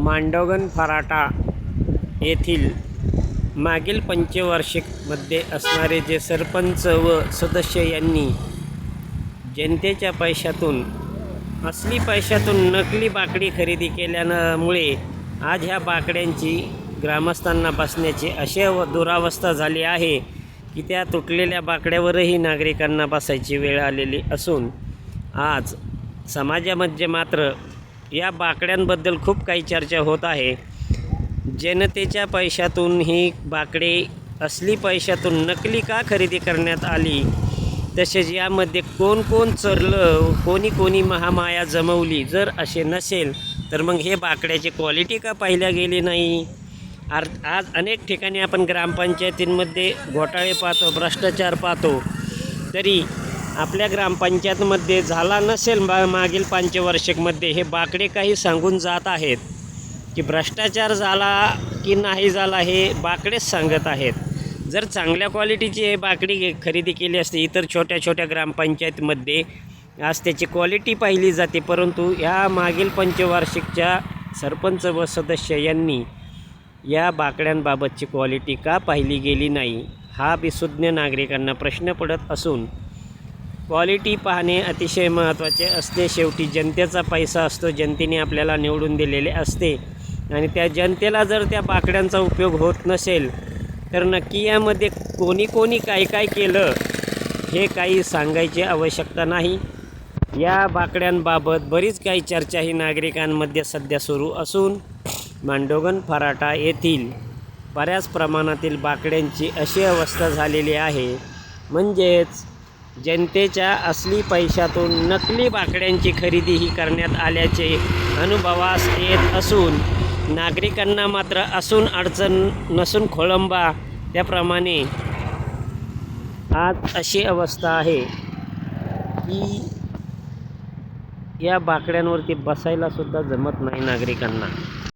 मांडवगण फराटा येथील मागील पंचवार्षिकमध्ये असणारे जे सरपंच व सदस्य यांनी जनतेच्या पैशातून असली पैशातून नकली बाकडी खरेदी केल्यामुळे आज ह्या बाकड्यांची ग्रामस्थांना बसण्याची अशी व दुरावस्था झाली आहे की त्या तुटलेल्या बाकड्यावरही नागरिकांना बसायची वेळ आलेली असून आज समाजामध्ये मात्र या बाकड्यांबद्दल खूप काही चर्चा होत आहे. जनतेच्या पैशातून ही बाकडे असली पैशातून नकली का खरेदी करण्यात आली? तसेच यामध्ये कोण कोण चरलं कोणी कोणी महामाया जमवली जर असे नसेल तर मग हे बाकड्याची क्वालिटी का पाहिल्या गेली नाही? आर आज अनेक ठिकाणी आपण ग्रामपंचायतींमध्ये घोटाळे पाहतो भ्रष्टाचार पाहतो. तरी आपल्या ग्रामपंचायतमध्ये झाला नसेल बा मागील पंचवार्षिकमध्ये हे बाकडे काही सांगून जात आहेत की भ्रष्टाचार झाला की नाही झाला हे बाकडेच सांगत आहेत. जर चांगल्या क्वालिटीची हे बाकडी खरेदी केली असते इतर छोट्या छोट्या ग्रामपंचायतमध्ये आज त्याची क्वालिटी पाहिली जाते परंतु ह्या मागील पंचवार्षिकच्या सरपंच व सदस्य यांनी या बाकड्यांबाबतची क्वालिटी का पाहिली गेली नाही हा विसुज्ञ नागरिकांना प्रश्न पडत असून क्वालिटी पाहणे अतिशय महत्त्वाचे असते. शेवटी जनतेचा पैसा असतो. जनतेने आपल्याला निवडून दिलेले असते. आणि त्या जनतेला जर त्या बाकड्यांचा उपयोग होत नसेल तर नक्की यामध्ये कोणी कोणी काय काय केलं हे काही सांगायची आवश्यकता नाही. या बाकड्यांबाबत बरीच काही चर्चा ही नागरिकांमध्ये सध्या सुरू असून मांडोगन फराटा येथील बऱ्याच प्रमाणातील बाकड्यांची अशी अवस्था झालेली आहे. म्हणजेच जनतेच्या असली पैशातून नकली बाकड्यांची खरेदीही करण्यात आल्याचे अनुभवास येत असून नागरिकांना मात्र असून अडचण नसून खोळंबा त्याप्रमाणे. आज अशी अवस्था आहे की या बाकड्यांवरती बसायलासुद्धा जमत नाही नागरिकांना.